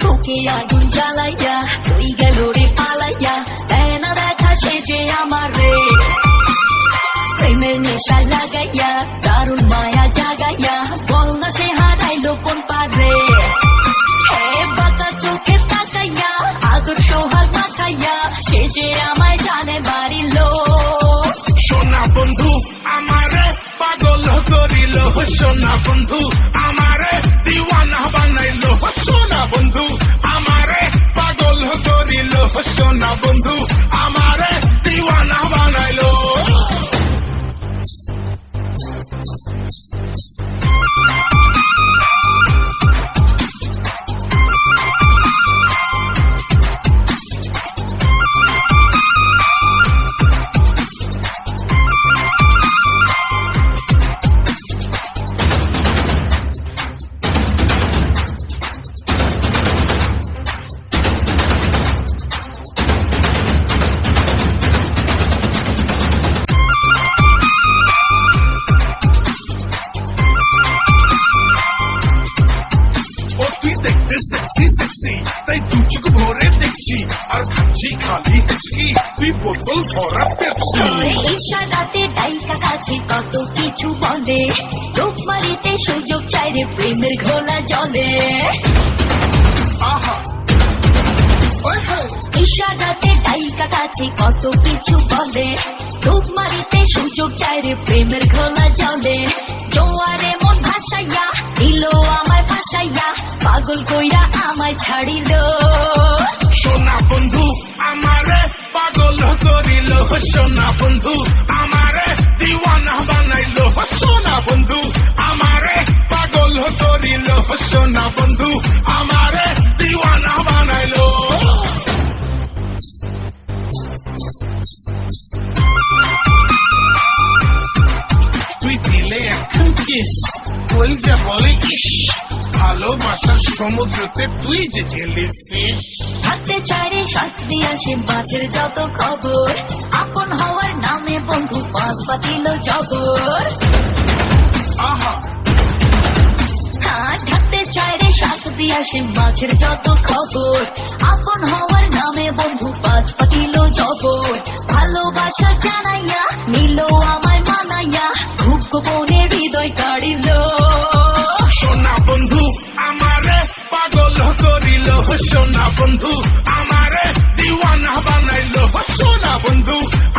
বুকে আগুন জ্বালাইয়া তুই গেল রে পালাইয়া দেয় না দেখা সেজে আমার রে প্রেমের নেশা লাগাইয়া দারুণ মায়া জাগাইয়া বল না সে হারাইলো কোন পারে জানে বাড়ির লোক। সোনা বন্ধু, আমারে পাগল করিল সোনা বন্ধু, আমারে দিওয়ানা বানাইল সোনা বন্ধু, আমারে পাগল করিল সোনা বন্ধু, আমারে দিওয়ানা সেক্সি সেক্সি তাই দু চোখ ভরে দেখছি। আর খাচ্ছি খালি তুই বোতল ভরা পেপসি। ইশারাতে ডাইকা কাছে কত কিছু বলে। রূপমারিতে সুযোগ চাই রে প্রেমের ঘোলা জলে। আহা। ইশারাতে ডাইকা কাছে কত কিছু বলে। রূপমারিতে সুযোগ চাই রে প্রেমের পাগল কইরা আমায় ছাড়িল। সোনা বন্ধু, আমারে পাগল করিল। সোনা বন্ধু, আমারে দিওয়ানা বানাইল। সোনা বন্ধু, আমারে পাগল করিল। সোনা বন্ধু, আমারে দিওয়ানা বানাইল। তুই দিলে এখন কিস বল যে বলে ইস ভালোবাসার সমুদ্রতে তুই যে জেলি ফিস হাতে চাইরে শাস্তি আসে মাছের যত খবর। আপন হওয়ার নামে বন্ধু পাঁচ পাতিল জবর। আহা। হাত চারে চাইরে দিয়ে আসে মাছের যত খবর। সোনা বন্ধু আমারে দিওয়ানা বানাইল সোনা বন্ধু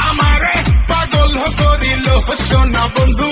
আমারে পাগল করিল সোনা বন্ধু